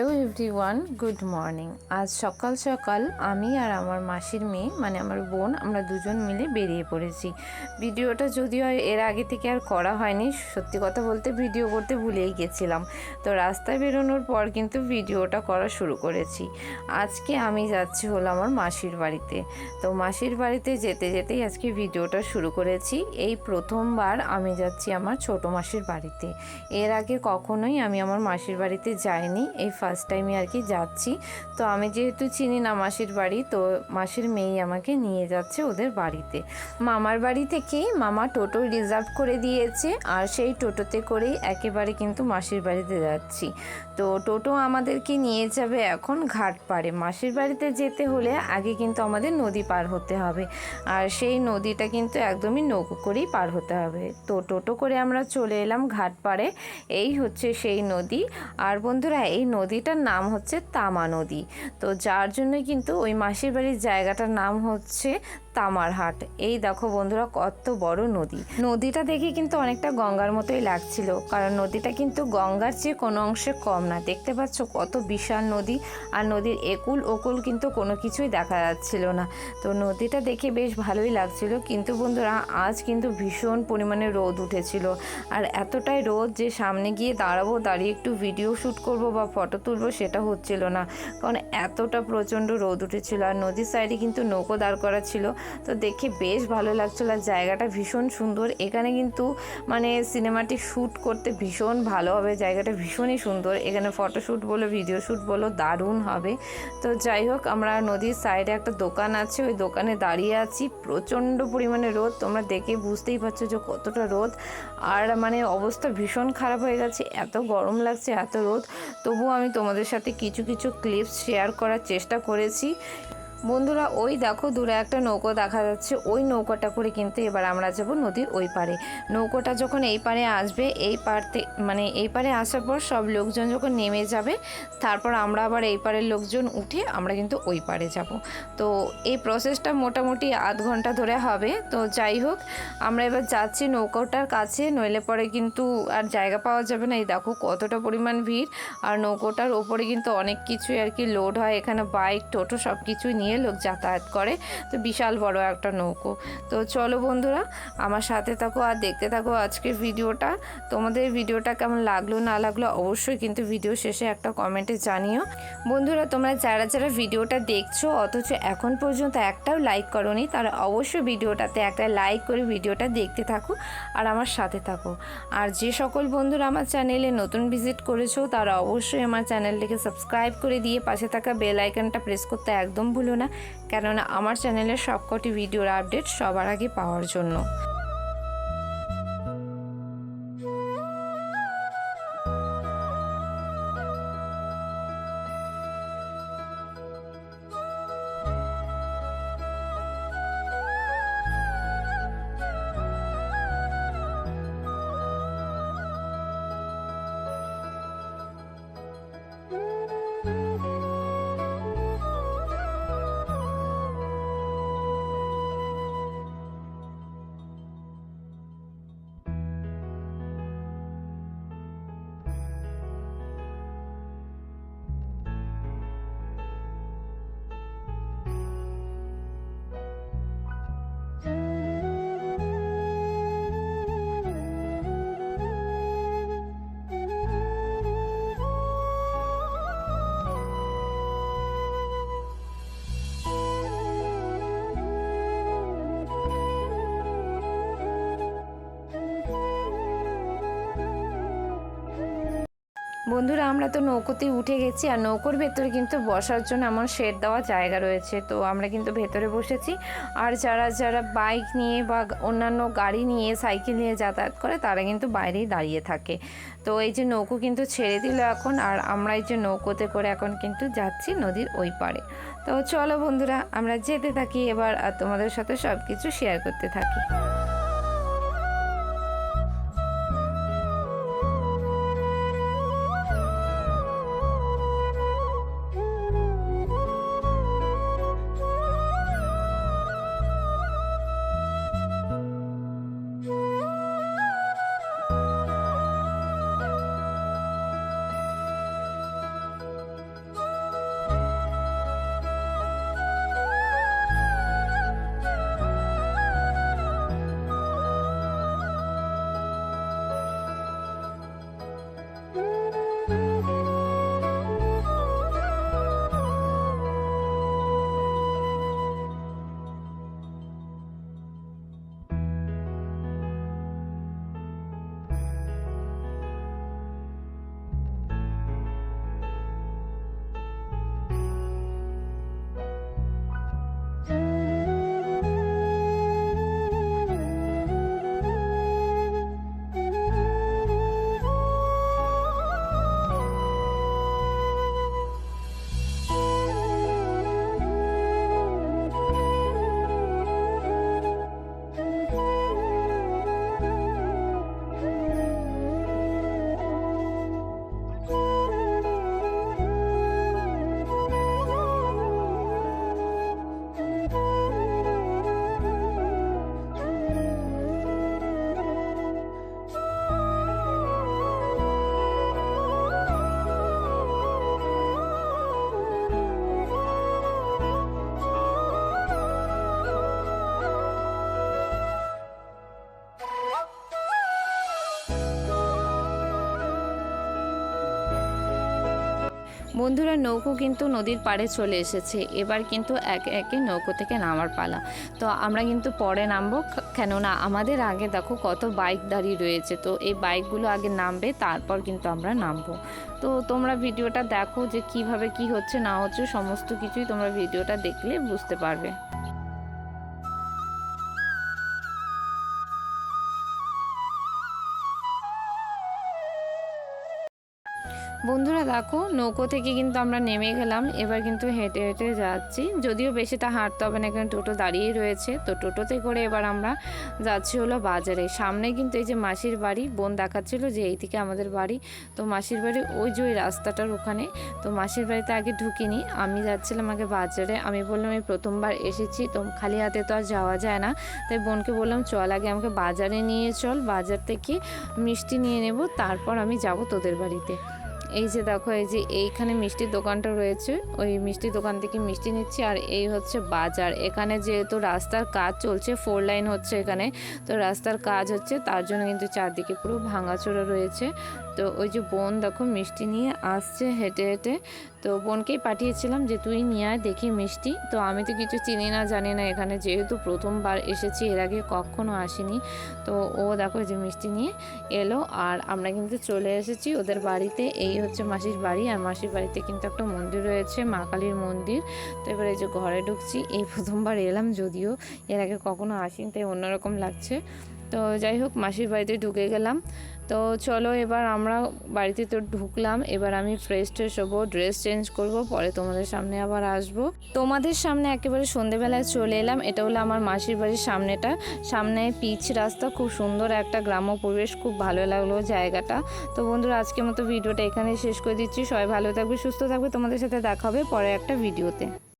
Hello everyone, good morning. আজ সকাল সকাল আমি আর আমার মাসির মেয়ে মানে আমার বোন, আমরা দুজন মিলে বেরিয়ে পড়েছি। ভিডিওটা যদিও এর আগে থেকে আর করা হয়নি, সত্যি কথা বলতে ভিডিও করতে ভুলেই গেছিলাম। তো রাস্তায় বেরোনোর পর কিন্তু ভিডিওটা করা শুরু করেছি। আজকে আমি যাচ্ছি হলো আমার মাসির বাড়িতে। তো মাসির বাড়িতে যেতে যেতেই আজকে ভিডিওটা শুরু করেছি। এই প্রথমবার আমি যাচ্ছি আমার ছোট মাসির বাড়িতে। এর আগে কখনোই আমি আমার মাসির বাড়িতে যাইনি। এই ফার্স্ট টাইমই আর কি যাচ্ছি। তো আমি যেহেতু চিনি না মাসির বাড়ি, তো মাসির মেয়ে আমাকে নিয়ে যাচ্ছে ওদের বাড়িতে। মামার বাড়ি থেকেই মামা টোটো রিজার্ভ করে দিয়েছে, আর সেই টোটোতে করেই একেবারে কিন্তু মাসির বাড়িতে যাচ্ছি। তো টোটো আমাদেরকে নিয়ে যাবে এখন ঘাট পাড়ে। মাসির বাড়িতে যেতে হলে আগে কিন্তু আমাদের নদী পার হতে হবে, আর সেই নদীটা কিন্তু একদমই নৌকো করেই পার হতে হবে। তো টোটো করে আমরা চলে এলাম ঘাট পাড়ে, এই হচ্ছে সেই নদী। আর বন্ধুরা, এই নদীটার নাম হচ্ছে তামা নদী। তো যার জন্য কিন্তু ওই মাসির বাড়ির জায়গাটার নাম হচ্ছে তামারহাট। এই দেখো বন্ধুরা, কত বড় নদী। নদীটা দেখে কিন্তু অনেকটা গঙ্গার মতোই লাগছিল, কারণ নদীটা কিন্তু গঙ্গার চেয়ে কোনো অংশে কম না। দেখতে পাচ্ছ কত বিশাল নদী, আর নদীর একুল ওকুল কিন্তু কোনো কিছুই দেখা যাচ্ছিল না। তো নদীটা দেখে বেশ ভালোই লাগছিল, কিন্তু বন্ধুরা, আজ কিন্তু ভীষণ পরিমাণে রোদ উঠেছিল। আর এতটাই রোদ যে সামনে গিয়ে দাঁড়াবো, দাঁড়িয়ে একটু ভিডিও শ্যুট করব বা ফটো তুলবো, সেটা হচ্ছিল না। কারণ এতটা প্রচণ্ড রোদ উঠেছিল, আর নদীর সাইডে কিন্তু নৌকো দাঁড় করা ছিল তো দেখে বেশ ভালো লাগছিল আর জায়গাটা ভীষণ সুন্দর। এখানে কিন্তু মানে সিনেমাটি শ্যুট করতে ভীষণ ভালো হবে, জায়গাটা ভীষণই সুন্দর। এখানে ফটোশ্যুট বলো ভিডিও শ্যুট বলো, দারুণ হবে। তো যাই হোক, আমরা নদীর সাইডে একটা দোকান আছে, ওই দোকানে দাঁড়িয়ে আছি। প্রচণ্ড পরিমাণে রোদ, তোমরা দেখে বুঝতেই পারছ যে কতটা রোদ। আর মানে অবস্থা ভীষণ খারাপ হয়ে গেছে, এত গরম লাগছে, এত রোদ। তবুও আমি তোমাদের সাথে কিছু কিছু ক্লিপস শেয়ার করার চেষ্টা করেছি। বন্ধুরা, ওই দেখো দূরে একটা নৌকো দেখা যাচ্ছে। ওই নৌকাটা করে কিন্তু এবার আমরা যাব নদীর ওই পারে নৌকোটা যখন এই পারে আসবে, এই পারতে মানে এই পারে আসার পর সব লোকজন যখন নেমে যাবে, তারপর আমরা আবার এই পারের লোকজন উঠে আমরা কিন্তু ওই পারে যাব। তো এই প্রসেসটা মোটামুটি আধ ঘণ্টা ধরে হবে। তো যাই হোক, আমরা এবার যাচ্ছি নৌকোটার কাছে, নইলে পরে কিন্তু আর জায়গা পাওয়া যাবে না। এই দেখো কতটা পরিমাণ ভিড়। আর নৌকোটার ওপরে কিন্তু অনেক কিছুই আর কি লোড হয়। এখানে বাইক টোটো সব কিছুই নিয়ে লোক যাতায়াত করে। তো বিশাল বড় একটা নৌকো। তো চলো বন্ধুরা, আমার সাথে থাকো আর দেখতে থাকো আজকের ভিডিওটা। তোমাদের ভিডিওটা কেমন লাগল, না লাগল অবশ্যই কিন্তু ভিডিও শেষে একটা কমেন্টে জানিও। বন্ধুরা, তোমরা যারা যারা ভিডিওটা দেখছ, অথচ এখন পর্যন্ত একটাও লাইক করনি, তারা অবশ্যই ভিডিওটাতে একটা লাইক করে ভিডিওটা দেখতে থাকো আর আমার সাথে থাকো। আর যে সকল বন্ধুরা আমার চ্যানেলে নতুন ভিজিট করেছ, তারা অবশ্যই আমার চ্যানেলটিকে সাবস্ক্রাইব করে দিয়ে পাশে থাকা বেল আইকনটা প্রেস করতে একদম ভুলো না। কেননা আমার চ্যানেলের সবকটি ভিডিওর আপডেট সবার আগে পাওয়ার জন্য। বন্ধুরা, আমরা তো নৌকোতে উঠে গেছি আর নৌকোর ভেতরে কিন্তু বসার জন্য এমন শেড দেওয়া জায়গা রয়েছে। তো আমরা কিন্তু ভেতরে বসেছি। আর যারা যারা বাইক নিয়ে বা অন্যান্য গাড়ি নিয়ে সাইকেল নিয়ে যাতায়াত করে, তারা কিন্তু বাইরেই দাঁড়িয়ে থাকে। তো এই যে নৌকো কিন্তু ছেড়ে দিল এখন, আর আমরা এই যে নৌকোতে করে এখন কিন্তু যাচ্ছি নদীর ওই পারে তো চলো বন্ধুরা, আমরা যেতে থাকি। এবার তোমাদের সাথে সব কিছু শেয়ার করতে থাকি। বন্ধুরা, নৌকো কিন্তু নদীর পাড়ে চলে এসেছে। এবার কিন্তু একে একে নৌকো থেকে নামার পালা। তো আমরা কিন্তু পরে নামবো। কেননা আমাদের আগে দেখো কত বাইক দাঁড়িয়ে রয়েছে। তো এই বাইকগুলো আগে নামবে, তারপর কিন্তু আমরা নামবো। তো তোমরা ভিডিওটা দেখো যে কীভাবে কি হচ্ছে, না হচ্ছে, সমস্ত কিছুই তোমরা ভিডিওটা দেখলে বুঝতে পারবে। বন্ধুরা দেখো, নৌকো থেকে কিন্তু আমরা নেমে গেলাম। এবার কিন্তু হেঁটে হেঁটে যাচ্ছি। যদিও বেশিটা হাঁটতে হবে না এখানে টোটো দাঁড়িয়েই রয়েছে। তো টোটোতে করে এবার আমরা যাচ্ছি হলো বাজারে। সামনে কিন্তু এই যে মাসির বাড়ি, বোন দেখাচ্ছিল যে এই থেকে আমাদের বাড়ি। তো মাসির বাড়ি ওই যে ওই রাস্তাটার ওখানে। তো মাসির বাড়িতে আগে ঢুকিনি। আমি যাচ্ছিলাম আগে বাজারে। আমি বললাম, আমি প্রথমবার এসেছি, তো খালি হাতে তো আর যাওয়া যায় না। তাই বোনকে বললাম, চল আগে আমাকে বাজারে নিয়ে চল। বাজার থেকে মিষ্টি নিয়ে নেব, তারপর আমি যাব তোদের বাড়িতে। এই যে দেখো, এই যে এইখানে মিষ্টির দোকানটা রয়েছে। ওই মিষ্টির দোকান থেকে মিষ্টি নিচ্ছি, আর এই হচ্ছে বাজার। এখানে যেহেতু রাস্তার কাজ চলছে ফোর লাইন হচ্ছে এখানে। তো রাস্তার কাজ হচ্ছে, তার জন্য কিন্তু চারদিকে পুরো ভাঙাচোরা রয়েছে। তো ওই যে বোন দেখো মিষ্টি নিয়ে আসছে হেঁটে হেঁটে। তো বোনকেই পাঠিয়েছিলাম যে তুই নিয়ে আয়, দেখি মিষ্টি। তো আমি তো কিছু চিনি না, জানি না এখানে, যেহেতু প্রথমবার এসেছি, এর আগে কখনো আসিনি। তো ও দেখো যে মিষ্টি নিয়ে এলো, আর আমরা কিন্তু চলে এসেছি ওদের বাড়িতে। এই হচ্ছে মাসির বাড়ি, আর মাসির বাড়িতে কিন্তু একটা মন্দির রয়েছে, মা কালীর মন্দির। তো এবার যে ঘরে ঢুকছি, এই প্রথমবার এলাম, যদিও এর আগে কখনো আসিনি, তাই অন্যরকম লাগছে। তো যাই হোক, মাসির বাড়িতে ঢুকে গেলাম। তো চলো এবার আমরা বাড়িতে তো ঢুকলাম, এবার আমি ফ্রেশ ট্রেশ হব ড্রেস চেঞ্জ করব, পরে তোমাদের সামনে আবার আসব। তোমাদের সামনে একেবারে সন্ধেবেলায় চলে এলাম, এটা হলো আমার মাসির বাড়ির সামনেটা। সামনে পিচ রাস্তা, খুব সুন্দর একটা গ্রাম্য পরিবেশ, খুব ভালো লাগল জায়গাটা। তো বন্ধুরা, আজকের মতো ভিডিওটা এখানেই শেষ করে দিচ্ছি। সবাই ভালো থাকবে, সুস্থ থাকবে, তোমাদের সাথে দেখা হবে পরে একটা ভিডিওতে।